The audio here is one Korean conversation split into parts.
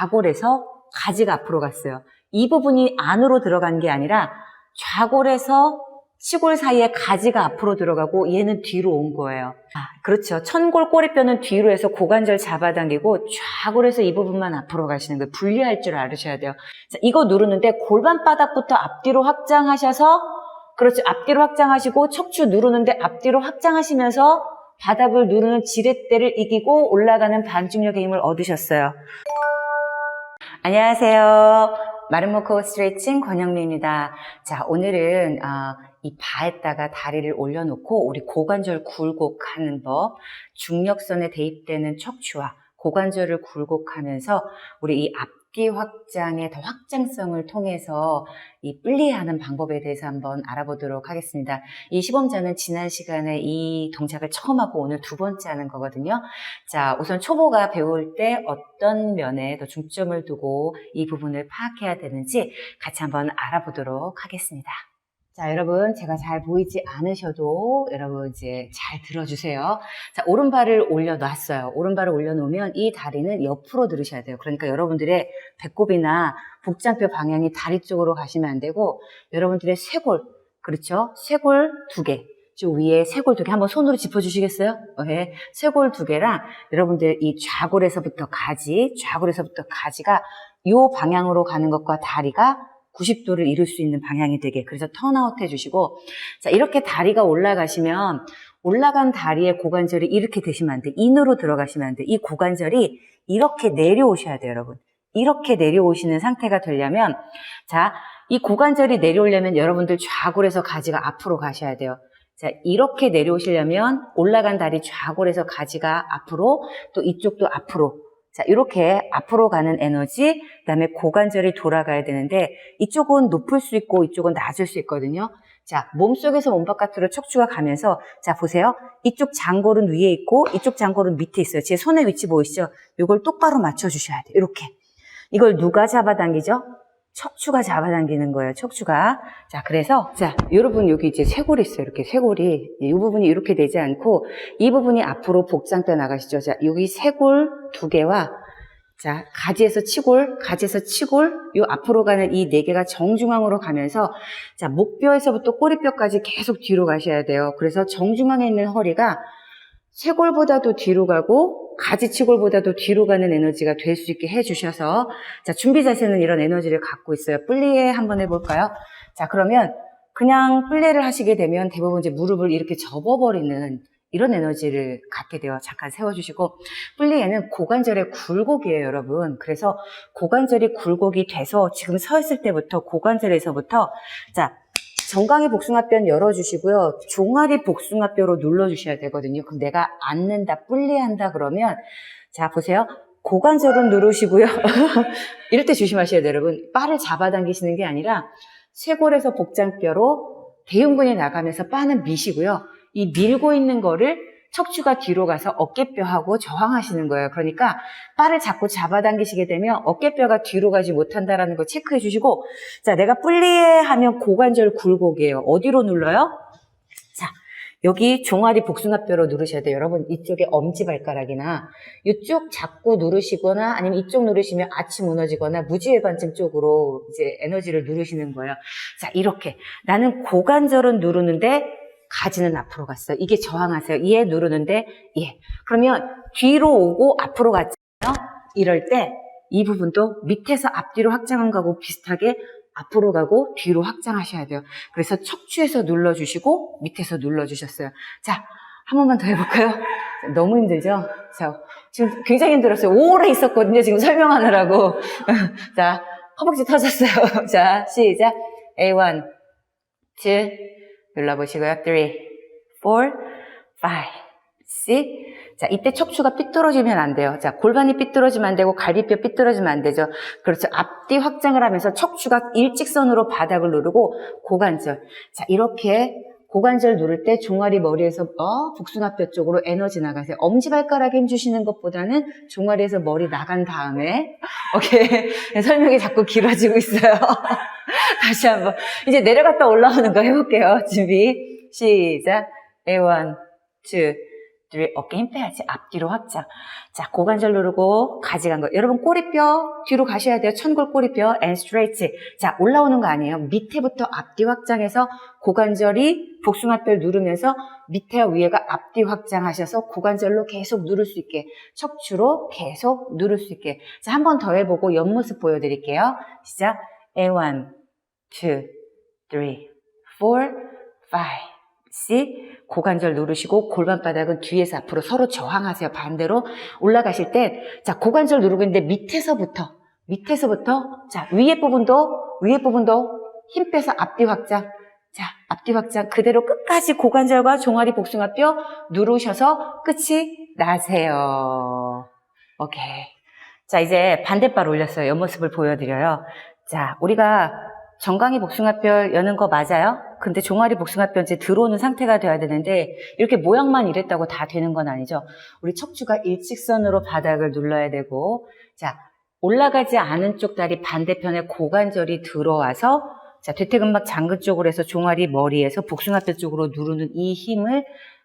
좌골에서 가지가 앞으로 갔어요. 이 부분이 안으로 들어간 게 아니라 좌골에서 치골 사이에 가지가 앞으로 들어가고 얘는 뒤로 온 거예요. 아, 그렇죠. 천골 꼬리뼈는 뒤로 해서 고관절 잡아당기고 좌골에서 이 부분만 앞으로 가시는 거예요. 분리할 줄 알으셔야 돼요. 자, 이거 누르는데 골반 바닥부터 앞뒤로 확장하셔서 그렇죠. 앞뒤로 확장하시고 척추 누르는데 앞뒤로 확장하시면서 바닥을 누르는 지렛대를 이기고 올라가는 반중력의 힘을 얻으셨어요. 안녕하세요. 마름모코 스트레칭 권영미입니다. 자, 오늘은 아, 이 바에다가 다리를 올려놓고 우리 고관절 굴곡하는 법, 중력선에 대입되는 척추와 고관절을 굴곡하면서 우리 이 앞 뒤 확장의 더 확장성을 통해서 이 분리하는 방법에 대해서 한번 알아보도록 하겠습니다. 이 시범자는 지난 시간에 이 동작을 처음 하고 오늘 두 번째 하는 거거든요. 자, 우선 초보가 배울 때 어떤 면에 더 중점을 두고 이 부분을 파악해야 되는지 같이 한번 알아보도록 하겠습니다. 자, 여러분, 제가 잘 보이지 않으셔도 여러분 이제 잘 들어주세요. 자, 오른발을 올려놨어요. 오른발을 올려놓으면 이 다리는 옆으로 들으셔야 돼요. 그러니까 여러분들의 배꼽이나 복장뼈 방향이 다리 쪽으로 가시면 안 되고 여러분들의 쇄골, 그렇죠? 쇄골 두 개. 저 위에 쇄골 두 개 한번 손으로 짚어주시겠어요? 네. 쇄골 두 개랑 여러분들 이 좌골에서부터 가지, 좌골에서부터 가지가 이 방향으로 가는 것과 다리가 90도를 이룰 수 있는 방향이 되게 그래서 턴아웃 해주시고 자 이렇게 다리가 올라가시면 올라간 다리의 고관절이 이렇게 되시면 안 돼. 인으로 들어가시면 안 돼. 이 고관절이 이렇게 내려오셔야 돼요, 여러분. 이렇게 내려오시는 상태가 되려면 자, 이 고관절이 내려오려면 여러분들 좌골에서 가지가 앞으로 가셔야 돼요. 자, 이렇게 내려오시려면 올라간 다리 좌골에서 가지가 앞으로 또 이쪽도 앞으로 자, 이렇게 앞으로 가는 에너지, 그 다음에 고관절이 돌아가야 되는데, 이쪽은 높을 수 있고, 이쪽은 낮을 수 있거든요. 자, 몸속에서 몸 바깥으로 척추가 가면서, 자, 보세요. 이쪽 장골은 위에 있고, 이쪽 장골은 밑에 있어요. 제 손의 위치 보이시죠? 이걸 똑바로 맞춰주셔야 돼요. 이렇게. 이걸 누가 잡아당기죠? 척추가 잡아당기는 거예요, 척추가. 자, 그래서, 자, 여러분 여기 이제 쇄골이 있어요. 이렇게 쇄골이. 이 부분이 이렇게 되지 않고, 이 부분이 앞으로 복장뼈 나가시죠. 자, 여기 쇄골 두 개와, 자, 가지에서 치골, 가지에서 치골, 요 앞으로 가는 이 네 개가 정중앙으로 가면서, 자, 목뼈에서부터 꼬리뼈까지 계속 뒤로 가셔야 돼요. 그래서 정중앙에 있는 허리가 쇄골보다도 뒤로 가고 가지치골보다도 뒤로 가는 에너지가 될 수 있게 해주셔서 자 준비 자세는 이런 에너지를 갖고 있어요. 플리에 한번 해볼까요? 자 그러면 그냥 플리를 하시게 되면 대부분 이제 무릎을 이렇게 접어버리는 이런 에너지를 갖게 돼요. 잠깐 세워주시고 플리에는 고관절의 굴곡이에요, 여러분. 그래서 고관절이 굴곡이 돼서 지금 서 있을 때부터 고관절에서부터 자 정강이 복숭아뼈는 열어주시고요. 종아리 복숭아뼈로 눌러주셔야 되거든요. 그럼 내가 앉는다, 뿔리한다 그러면 자 보세요. 고관절은 누르시고요. 이럴 때 조심하셔야 돼요, 여러분. 바를 잡아당기시는 게 아니라 쇄골에서 복장뼈로 대흉근이 나가면서 바는 미시고요. 이 밀고 있는 거를 척추가 뒤로 가서 어깨뼈하고 저항하시는 거예요. 그러니까 바를 자꾸 잡아당기시게 되면 어깨뼈가 뒤로 가지 못한다라는 거 체크해 주시고 자 내가 뿔리에 하면 고관절 굴곡이에요. 어디로 눌러요? 자 여기 종아리 복숭아뼈로 누르셔야 돼요. 여러분 이쪽에 엄지발가락이나 이쪽 자꾸 누르시거나 아니면 이쪽 누르시면 아치 무너지거나 무지외반증 쪽으로 이제 에너지를 누르시는 거예요. 자 이렇게 나는 고관절은 누르는데 가지는 앞으로 갔어요. 이게 저항하세요. 얘 누르는데 예. 그러면 뒤로 오고 앞으로 갔잖아요. 이럴 때 이 부분도 밑에서 앞뒤로 확장한 거하고 비슷하게 앞으로 가고 뒤로 확장하셔야 돼요. 그래서 척추에서 눌러주시고 밑에서 눌러주셨어요. 자, 한 번만 더 해볼까요? 너무 힘들죠? 자, 지금 굉장히 힘들었어요. 오래 있었거든요. 지금 설명하느라고. 자, 허벅지 터졌어요. 자, 시작. A1, 2, 눌러보시고요. 3, 4, 5, 6. 자, 이때 척추가 삐뚤어지면 안 돼요. 자, 골반이 삐뚤어지면 안 되고 갈비뼈 삐뚤어지면 안 되죠. 그렇죠. 앞뒤 확장을 하면서 척추가 일직선으로 바닥을 누르고 고관절. 자, 이렇게 고관절 누를 때 종아리 머리에서 어, 복숭아뼈 쪽으로 에너지 나가세요. 엄지발가락에 힘주시는 것보다는 종아리에서 머리 나간 다음에 오케이 설명이 자꾸 길어지고 있어요. 다시 한번 이제 내려갔다 올라오는 거 해볼게요. 준비 시작. A1, 2, three. 어깨 힘 빼야지. 앞뒤로 확장. 자, 고관절 누르고 가져간 거. 여러분 꼬리뼈 뒤로 가셔야 돼요. 천골 꼬리뼈 and stretch. 자, 올라오는 거 아니에요. 밑에부터 앞뒤 확장해서 고관절이 복숭아뼈를 누르면서 밑에와 위에가 앞뒤 확장하셔서 고관절로 계속 누를 수 있게 척추로 계속 누를 수 있게. 자, 한 번 더 해보고 옆모습 보여드릴게요. 시작. A1, 2, 3, 4, 5, 6. 고관절 누르시고 골반 바닥은 뒤에서 앞으로 서로 저항하세요. 반대로 올라가실 때, 자, 고관절 누르고 있는데 밑에서부터, 밑에서부터, 자, 위에 부분도, 위에 부분도 힘 빼서 앞뒤 확장. 자, 앞뒤 확장 그대로 끝까지 고관절과 종아리 복숭아뼈 누르셔서 끝이 나세요. 오케이. 자, 이제 반대발 올렸어요. 옆모습을 보여드려요. 자, 우리가 정강이 복숭아뼈 여는 거 맞아요? 근데 종아리 복숭아뼈 이제 들어오는 상태가 돼야 되는데 이렇게 모양만 이랬다고 다 되는 건 아니죠. 우리 척추가 일직선으로 바닥을 눌러야 되고 자, 올라가지 않은 쪽 다리 반대편에 고관절이 들어와서 자, 대퇴근막 장근 쪽으로 해서 종아리 머리에서 복숭아뼈 쪽으로 누르는 이 힘을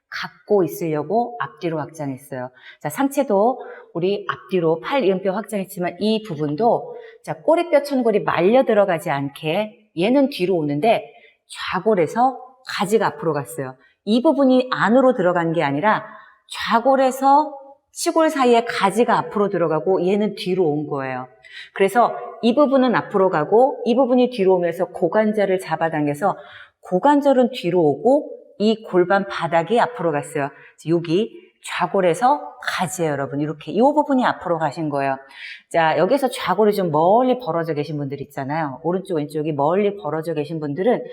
갖고 있으려고 앞뒤로 확장했어요. 자, 상체도 우리 앞뒤로 팔 이음뼈 확장했지만 이 부분도 자, 꼬리뼈 천골이 말려 들어가지 않게 얘는 뒤로 오는데 좌골에서 가지가 앞으로 갔어요. 이 부분이 안으로 들어간 게 아니라 좌골에서 치골 사이에 가지가 앞으로 들어가고 얘는 뒤로 온 거예요. 그래서 이 부분은 앞으로 가고 이 부분이 뒤로 오면서 고관절을 잡아당겨서 고관절은 뒤로 오고 이 골반 바닥이 앞으로 갔어요. 여기 좌골에서 가지예요, 여러분. 이렇게 이 부분이 앞으로 가신 거예요. 자, 여기서 좌골이 좀 멀리 벌어져 계신 분들 있잖아요. 오른쪽, 왼쪽이 멀리 벌어져 계신 분들은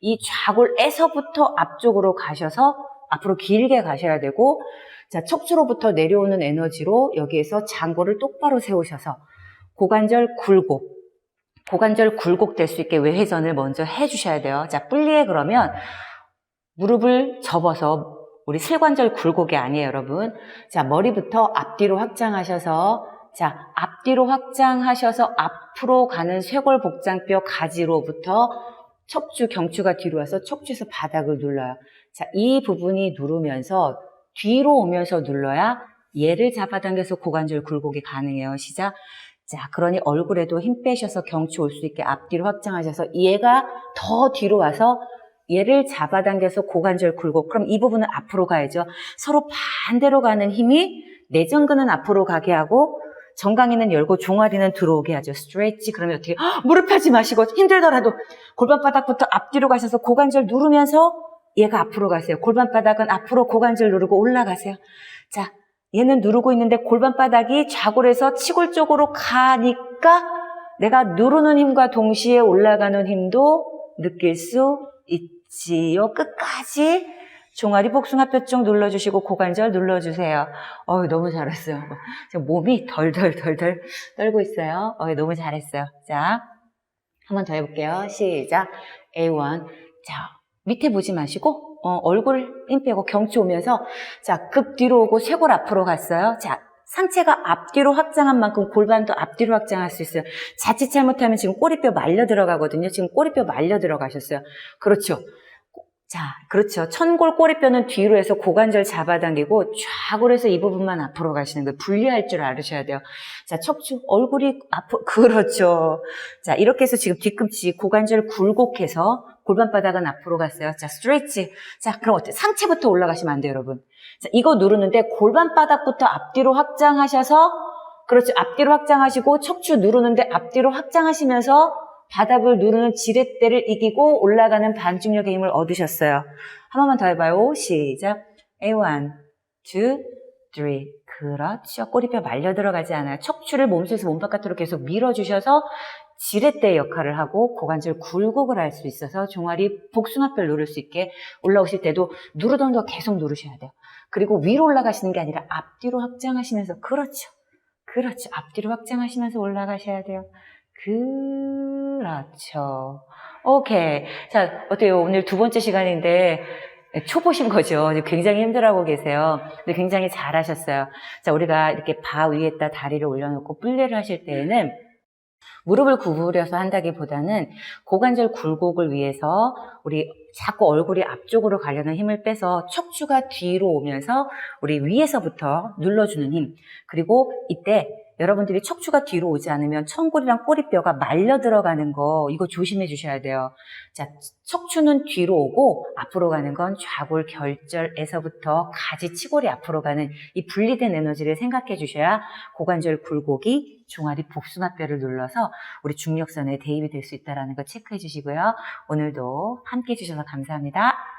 이 좌골에서부터 앞쪽으로 가셔서 앞으로 길게 가셔야 되고 자, 척추로부터 내려오는 에너지로 여기에서 장골을 똑바로 세우셔서 고관절 굴곡, 고관절 굴곡 될 수 있게 외회전을 먼저 해주셔야 돼요. 자, 뿔리에 그러면 무릎을 접어서 우리 슬관절 굴곡이 아니에요, 여러분. 자, 머리부터 앞뒤로 확장하셔서 자, 앞뒤로 확장하셔서 앞으로 가는 쇄골 복장뼈 가지로부터 척추 경추가 뒤로 와서 척추에서 바닥을 눌러요. 자, 이 부분이 누르면서 뒤로 오면서 눌러야 얘를 잡아당겨서 고관절 굴곡이 가능해요. 시작. 자, 그러니 얼굴에도 힘 빼셔서 경추 올 수 있게 앞뒤로 확장하셔서 얘가 더 뒤로 와서 얘를 잡아당겨서 고관절 굴곡. 그럼 이 부분은 앞으로 가야죠. 서로 반대로 가는 힘이 내전근은 앞으로 가게 하고 정강이는 열고 종아리는 들어오게 하죠. 스트레치. 그러면 어떻게 헉, 무릎 펴지 마시고 힘들더라도 골반바닥부터 앞뒤로 가셔서 고관절 누르면서 얘가 앞으로 가세요. 골반바닥은 앞으로 고관절 누르고 올라가세요. 자, 얘는 누르고 있는데 골반바닥이 좌골에서 치골 쪽으로 가니까 내가 누르는 힘과 동시에 올라가는 힘도 느낄 수 있 지요. 끝까지 종아리 복숭아뼈 쪽 눌러주시고 고관절 눌러주세요. 어우, 너무 잘했어요. 지금 몸이 덜덜덜덜 떨고 있어요. 어우, 너무 잘했어요. 자, 한 번 더 해볼게요. 시작. A1. 자, 밑에 보지 마시고, 어, 얼굴 힘 빼고 경치 오면서, 자, 급 뒤로 오고 쇄골 앞으로 갔어요. 자, 상체가 앞뒤로 확장한 만큼 골반도 앞뒤로 확장할 수 있어요. 자칫 잘못하면 지금 꼬리뼈 말려 들어가거든요. 지금 꼬리뼈 말려 들어가셨어요. 그렇죠. 자, 그렇죠. 천골 꼬리뼈는 뒤로 해서 고관절 잡아당기고 좌골에서 이 부분만 앞으로 가시는 거예요. 분리할 줄 알으셔야 돼요. 자, 척추, 얼굴이 앞으로, 그렇죠. 자, 이렇게 해서 지금 뒤꿈치 고관절 굴곡해서 골반바닥은 앞으로 갔어요. 자, 스트레치. 자, 그럼 어때? 상체부터 올라가시면 안 돼요, 여러분. 자, 이거 누르는데 골반바닥부터 앞뒤로 확장하셔서 그렇죠. 앞뒤로 확장하시고 척추 누르는데 앞뒤로 확장하시면서 바닥을 누르는 지렛대를 이기고 올라가는 반중력의 힘을 얻으셨어요. 한 번만 더 해봐요. 시작. A1, 2, 3. 그렇죠. 꼬리뼈 말려 들어가지 않아요. 척추를 몸속에서 몸 바깥으로 계속 밀어주셔서 지렛대 역할을 하고 고관절 굴곡을 할 수 있어서 종아리 복숭아뼈를 누를 수 있게 올라오실 때도 누르던 거 계속 누르셔야 돼요. 그리고 위로 올라가시는 게 아니라 앞뒤로 확장하시면서 그렇죠. 그렇죠. 앞뒤로 확장하시면서 올라가셔야 돼요. 그렇죠. 오케이. 자, 어때요? 오늘 두 번째 시간인데 초보신 거죠. 굉장히 힘들어하고 계세요. 근데 굉장히 잘하셨어요. 자, 우리가 이렇게 바 위에다 다리를 올려놓고 뿔레를 하실 때에는 무릎을 구부려서 한다기보다는 고관절 굴곡을 위해서 우리 자꾸 얼굴이 앞쪽으로 가려는 힘을 빼서 척추가 뒤로 오면서 우리 위에서부터 눌러주는 힘. 그리고 이때 여러분들이 척추가 뒤로 오지 않으면 청골이랑 꼬리뼈가 말려 들어가는 거 이거 조심해 주셔야 돼요. 자, 척추는 뒤로 오고 앞으로 가는 건 좌골 결절에서부터 가지 치골이 앞으로 가는 이 분리된 에너지를 생각해 주셔야 고관절 굴곡이 종아리 복숭아뼈를 눌러서 우리 중력선에 대입이 될 수 있다는 거 체크해 주시고요. 오늘도 함께 해 주셔서 감사합니다.